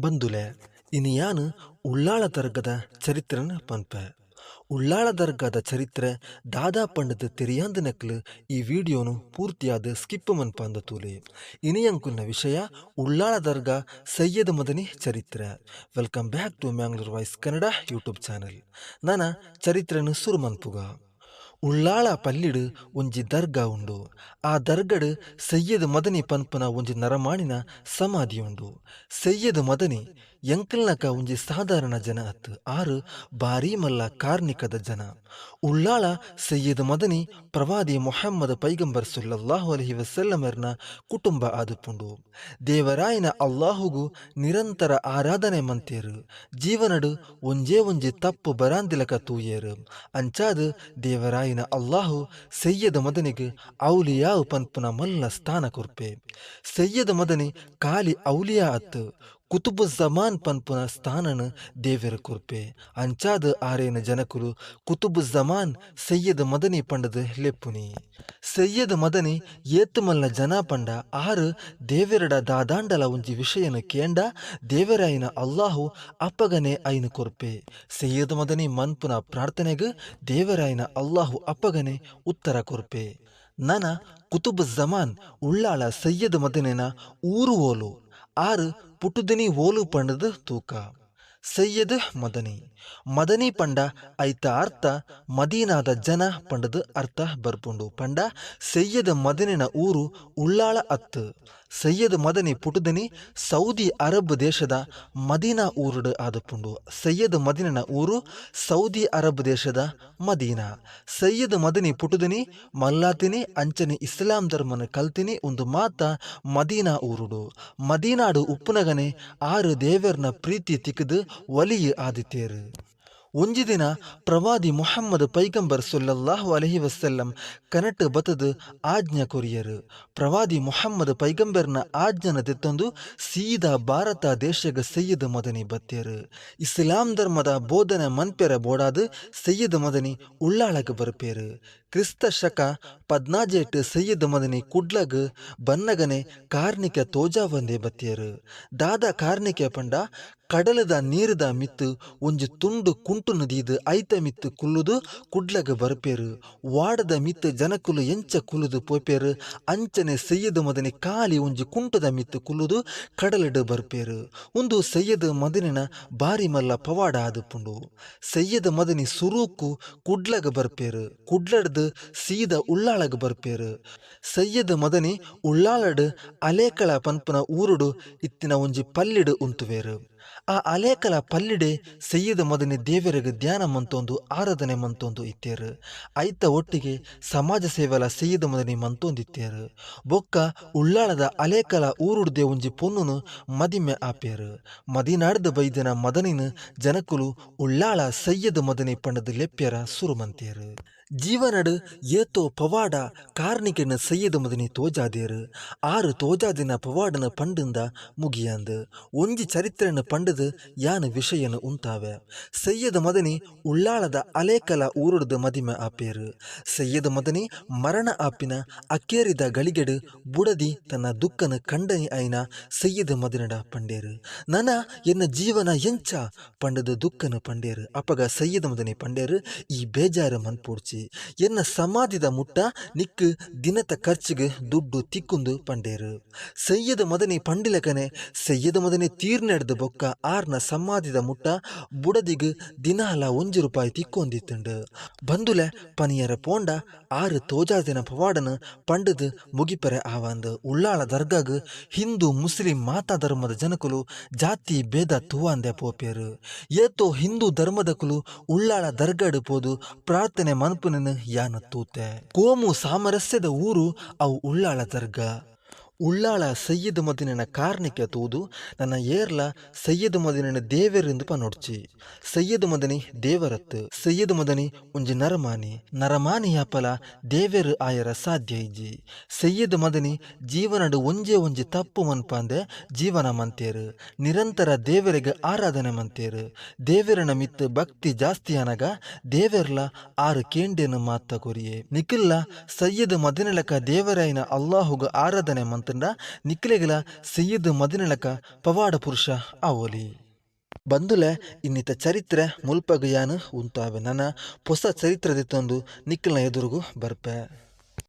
ಬಂದುಲೆ ಇನ್ನು ಯಾನು ಉಳ್ಳಾಳ ದರ್ಗದ ಚರಿತ್ರೆನ ಪನ್ಪೆ ಉಳ್ಳಾಳ ದರ್ಗಾದ ಚರಿತ್ರೆ ದಾದಾ ಪಂಡದ ತೆರಿಯಾಂದ ನಕ್ಲು ಈ ವಿಡಿಯೋನು ಪೂರ್ತಿಯಾದ ಸ್ಕಿಪ್ ಮನ್ಪಂದ ತೂಲೆ ಇನಿಯಂಕುನ್ನ ವಿಷಯ ಉಳ್ಳಾಳ ದರ್ಗಾ ಸಯ್ಯದ್ ಮದನಿ ಚರಿತ್ರೆ welcome back to Mangalore voice Kannada YouTube channel ನಾನ ಚರಿತ್ರೆನು ಸುರು ಮನ್ಪುಗ ಉಳ್ಳಾಳ ಪಲ್ಲಿಡು ಒಂಜಿ ದರ್ಗಾ ಉಂಡು ಆ ದರ್ಗಡ್ ಸಯ್ಯದ್ ಮದನಿ ಪನ್ಪನ ಒಂಜಿ ನರಮಾಣಿನ ಸಮಾಧಿ ಉಂಡು ಸಯ್ಯದ್ ಮದನಿ ಎಂಕಲ್ನಕ ಒಂಜಿ ಸಾಧಾರಣ ಜನ ಅತ್ ಆರು ಬಾರಿ ಮಲ್ಲ ಕಾರ್ಣಿಕದ ಜನ. ಉಳ್ಳಾಳ ಸಯ್ಯದ್ ಮದನಿ ಪ್ರವಾದಿ ಮೊಹಮ್ಮದ್ ಪೈಗಂಬರ್ ಸುಲ್ಲಲ್ಲಾಹು ಅಲಹಿ ವಸಲ್ಲಮರ್ನ ಕುಟುಂಬ ಆದುಪುಂಡು. ದೇವರಾಯನ ಅಲ್ಲಾಹುಗು ನಿರಂತರ ಆರಾಧನೆ ಮಂತೇರು. ಜೀವನಡು ಒಂಜೇ ಒಂಜಿ ತಪ್ಪು ಬರಾಂದಿಲಕ ತೂಯೇರು. ಅಂಚಾದ್ ದೇವರಾಯನ ಅಲ್ಲಾಹು ಸಯ್ಯದ ಮದನಿಗೆ ಔಲಿಯಾ ಪನ್ಪುನ ಮಲ್ಲ ಸ್ಥಾನ ಕೊರ್ಪೆ. ಸಯ್ಯದ ಮದನಿ ಕಾಲಿ ಔಲಿಯಾ ಅತ್ ಕುತುಬು ಜಮಾನ್ ಪನ್ಪುನ ಸ್ಥಾನನ ದೇವರ ಕುರ್ಪೆ. ಅಂಚಾದ ಆರೇನ ಜನಕುಲು ಕುತುಬ್ ಜಮಾನ್ ಸೈಯದ ಮದನಿ ಪಂಡದ ಲೆಪ್ಪುನಿ. ಸೈಯದ ಮದನಿ ಏತ್ ಮಲ್ಲ ಜನ ಪಂಡ ಆರು ದೇವೆರಡ ದಾದಾಂಡಲ ಒಂಜಿ ವಿಷಯನ ಕೇಂಡ ದೇವರಾಯಿನ ಅಲ್ಲಾಹು ಅಪ್ಪಗನೆ ಐನ ಕೊರ್ಪೆ. ಸೈಯದ ಮದನಿ ಮನ್ಪುನ ಪ್ರಾರ್ಥನೆಗ ದೇವರಾಯಿನ ಅಲ್ಲಾಹು ಅಪ್ಪಗನೆ ಉತ್ತರ ಕೊರ್ಪೆ. ನನ ಕುತುಬ್ ಜಮಾನ್ ಉಳ್ಳಾಳ ಸೈಯದ ಮದನೆನ ಊರು ಓಲು ಆರು ಪುಟುದಿನಿ ಓಲು ಪಂಡದ ತೂಕ ಸಯ್ಯದ್ ಮದನಿ. ಮದನಿ ಪಂಡ ಐತ ಅರ್ಥ, ಮದೀನಾದ ಜನ ಪಂಡದ ಅರ್ಥ ಬರ್ಪುಂಡು. ಪಂಡ ಸೈಯದ್ ಮದನಿನ ಊರು ಉಳ್ಳಾಳ ಅತ್ ಸಯ್ಯದ್ ಮದನಿ ಪುಟುದನಿ ಸೌದಿ ಅರಬ್ ದೇಶದ ಮದೀನಾ ಊರುಡು ಆದಪುಂಡು. ಸಯ್ಯದ್ ಮದನಿನ ಊರು ಸೌದಿ ಅರಬ್ ದೇಶದ ಮದೀನಾ. ಸಯ್ಯದ್ ಮದನಿ ಪುಟುದನಿ ಮಲ್ಲಾತಿನಿ ಅಂಚನೆ ಇಸ್ಲಾಂ ಧರ್ಮನ ಕಲ್ತಿನಿ ಒಂದು ಮಾತ ಮದೀನಾ ಊರುಡು. ಮದೀನಾಡು ಉಪ್ಪುನಗನೆ ಆರು ದೇವರ್ನ ಪ್ರೀತಿ ತಿಕ್ಕದು ಒಲಿಯ ಆದಿತ್ಯರು. ಒಂಜಿ ದಿನ ಪ್ರವಾದಿ ಮೊಹಮ್ಮದ್ ಪೈಗಂಬರ್ ಸೊಲ್ಲಲ್ಲಾಹು ಅಲಹಿ ವಸಲ್ಲಂ ಕನಟ್ ಬತದ ಆಜ್ಞಾ ಕೊರಿಯರು. ಪ್ರವಾದಿ ಮೊಹಮ್ಮದ್ ಪೈಗಂಬರ್ನ ಆಜ್ಞನ ತೆತ್ತೊಂದು ಸೀದಾ ಭಾರತ ದೇಶಗ ಸಯ್ಯದ್ ಮದನಿ ಬತ್ತೇರು. ಇಸ್ಲಾಂ ಧರ್ಮದ ಬೋಧನೆ ಮನ್ಪೆರ ಬೋಡಾದ ಸಯ್ಯದ್ ಮದನಿ ಉಳ್ಳಾಳಗ ಬರ್ಪೇರು. ಕ್ರಿಸ್ತ ಶಕ ಪದ್ನಾಜೆಟ್ ಸಯ್ಯದ್ ಮದನಿ ಕುಡ್ಲಗ್ ಬನ್ನಗನೆ ಕಾರ್ನಿಕ ತೋಜಾ ಒಂದೇ ಬತ್ತೇರು. ದಾದ ಕಾರ್ಣಿಕೆ ಪಂಡ ಕಡಲದ ನೀರದ ಮಿತ್ತು ಒಂಜಿ ತುಂಡು ಕುಂಟು ನದಿದು ಐತ ಮಿತ್ತು ಕುಲ್ಲುದು ಕುಡ್ಲಗ ಬರ್ಪೇರು. ವಾಡದ ಮಿತ್ತು ಜನಕುಲು ಎಂಚ ಕುಲುದು ಪೋಪೇರು. ಅಂಚನೆ ಸಯ್ಯದ್ ಮದನಿ ಕಾಲಿ ಒಂಜಿ ಕುಂಟದ ಮಿತ್ತು ಕುಲ್ಲುದು ಕಡಲಡು ಬರ್ಪೇರು. ಒಂದು ಸಯ್ಯದ್ ಮದನಿನ ಬಾರಿ ಮಲ್ಲ ಪವಾಡ ಆದುಪುಂಡು ಸಯ್ಯದ್ ಮದನಿ ಸುರೂಕು ಕುಡ್ಲಗ ಬರ್ಪೇರು. ಕುಡ್ಲಡ್ದು ಸೀದ ಉಳ್ಳಾಳಗ ಬರ್ಪೇರು. ಸಯ್ಯದ್ ಮದನಿ ಉಳ್ಳಾಳಡು ಅಲೇಕಳ ಪನ್ಪುನ ಊರುಡು ಇತ್ತಿನ ಒಂಜಿ ಪಲ್ಲಿಡು ಉಂತುವೇರು. ಆ ಅಲೇಕಲ ಪಲ್ಲಿಡೆ ಸೈಯದ ಮದನಿ ದೇವರಿಗೆ ಧ್ಯಾನ ಮಂತೊಂದು, ಆರಾಧನೆ ಮಂತೊಂದು ಇತ್ತೇರು. ಐತ ಒಟ್ಟಿಗೆ ಸಮಾಜ ಸೇವೆಲ ಸೈಯದ ಮದನಿ ಮಂತೊಂದಿತ್ತೇರು ಬೊಕ್ಕ ಉಳ್ಳಾಳದ ಅಲೇಕಲ ಊರುಡ್ದೆ ಒಂಜಿ ಪೊನ್ನುನು ಮದಿಮೆ ಆಪೇರು ಮದಿನಾಡದ ಬೈದನ ಮದನಿನ ಜನಕುಲು ಉಳ್ಳಾಳ ಸೈಯದ ಮದನಿ ಪಂಡದ ಲೆಪ್ಯರ ಸುರುಮಂತೇರು. ಜೀವನಡು ಏತೋ ಪವಾಡ ಕಾರ್ಣಿಕೆನ ಸಯ್ಯದ ಮದನಿ ತೋಜಾದೇರು. ಆರು ತೋಜಾದಿನ ಪವಾಡನ ಪಂಡಿಂದ ಮುಗಿಯಾಂದು. ಒಂಜಿ ಚರಿತ್ರೆನ ಪಂಡದು ಯಾನ ವಿಷಯನ ಉಂತಾವೆ. ಸೈಯದ ಮದನಿ ಉಳ್ಳಾಳದ ಅಲೇಕಲ ಊರುಡ್ದ ಮದಿಮೆ ಆಪೇರು. ಸಯ್ಯದ ಮದನಿ ಮರಣ ಆಪಿನ ಅಕ್ಕೇರಿದ ಗಳಿಗೆಡು ಬುಡದಿ ತನ್ನ ದುಃಖನ ಕಂಡನಿ ಐನ ಸಯ್ಯದ ಮದನಡ ಪಂಡೇರು. ನನ ಎನ್ನ ಜೀವನ ಎಂಚ ಪಂಡದ ದುಃಖನ ಪಂಡೇರು. ಅಪಗ ಸಯ್ಯದ ಮದನಿ ಪಂಡೇರು. ಈ ಬೇಜಾರು ಮನ್ಪೂಡ್ಚಿ. ಎನ್ನ ಸಮಾಧಿದ ಮುಟ್ಟ ನಿಕ್ಕ ದಿನತ ಖರ್ಚಿಗೆ ದುಡ್ಡು ತಿಕ್ಕುಂದು ಪಂಡೇರು. ಸೈಯದ ಮದನಿ ಪಂಡಿಲಕನೆ ಸೈಯದ ಮದನಿ ತೀರ್ನೆಡ್ದು ಬೊಕ್ಕ ಆರ್ನ ಸಮಾಧಿದ ಮುಟ್ಟ ಬುಡದಿಗ್ ದಿನಾಲ ಒಂಜಿ ರೂಪಾಯಿ ತಿಕ್ಕೊಂದಿತ್ತುಂಡು. ಬಂದುಲೆ ಪನಿಯರ ಪೋಂಡ ಆರು ತೋಜಾದಿನ ಪವಾಡನ ಪಂಡದು ಮುಗಿಪರೆ ಆವಂದು. ಉಳ್ಳಾಳ ದರ್ಗಾಗ್ ಹಿಂದೂ ಮುಸ್ಲಿಂ ಮಾತಾ ಧರ್ಮದ ಜನಕುಲು ಜಾತಿ ಭೇದ ತುವಾಂದೆ ಪೋಪೇರು. ಏತೋ ಹಿಂದೂ ಧರ್ಮದ ಕುಲು ಉಳ್ಳಾಳ ದರ್ಗಾಡು ಪೋದು ಪ್ರಾರ್ಥನೆ ಮನ್ಪುನನು ಯಾನ ತೂತೆ ಕೋಮು ಸಾಮರಸ್ಯದ ಊರು ಅವು ಉಳ್ಳಾಳ ದರ್ಗಾ. ಉಳ್ಳಾಳ ಸಯ್ಯದ್ ಮದಿನನ ಕಾರಣಕ್ಕೆ ತೂದು ನನ್ನ ಏರ್ಲ ಸಯ್ಯದ್ ಮದಿನನ ದೇವರೆಂದು ಪನೊಡ್ಚಿ. ಸಯ್ಯದ್ ಮದನಿ ದೇವರತ್ ಸಯ್ಯದ್ ಮದನಿ ಒಂಜಿ ನರಮಾನಿ. ನರಮಾನಿ ಯಾಪಲ ದೇವರು ಆಯರ ಸಾಧ್ಯ ಇಜ್ಜಿ. ಸಯ್ಯದ್ ಮದನಿ ಜೀವನಡು ಒಂಜೆ ಒಂಜಿ ತಪ್ಪು ಮನ್ಪಾಂದೆ ಜೀವನ ಮಂತೇರು. ನಿರಂತರ ದೇವರಿಗೆ ಆರಾಧನೆ ಮಂತೇರು. ದೇವರನ ಮಿತ್ತು ಭಕ್ತಿ ಜಾಸ್ತಿ ಅನಗ ದೇವೆರ್ಲ ಆರು ಕೇಂಡೆನು ಮಾತ ಕೊರಿಯೆ. ನಿಖಿಲ್ಲ ಸಯ್ಯದ್ ಮದಿನಲಕ ದೇವರಾಯಿನ ಅಲ್ಲಾಹುಗ ಆರಾಧನೆ ಮಂತ ಪಂತಂಡ ನಿಕ್ಲೆಗಲ ಸಯ್ಯದ್ ಮದಿನಳಕ ಪವಾಡ ಪುರುಷ ಆವೋಲಿ. ಬಂದುಲೆ ಇನ್ನಿತ ಚರಿತ್ರೆ ಮುಲ್ಪಗಯಾನು ಉಂತಾವೆ. ನನ್ನ ಹೊಸ ಚರಿತ್ರೆ ದಿತ್ತೊಂದು ನಿಕ್ಲನ ಎದುರುಗು ಬರ್ಪೆ.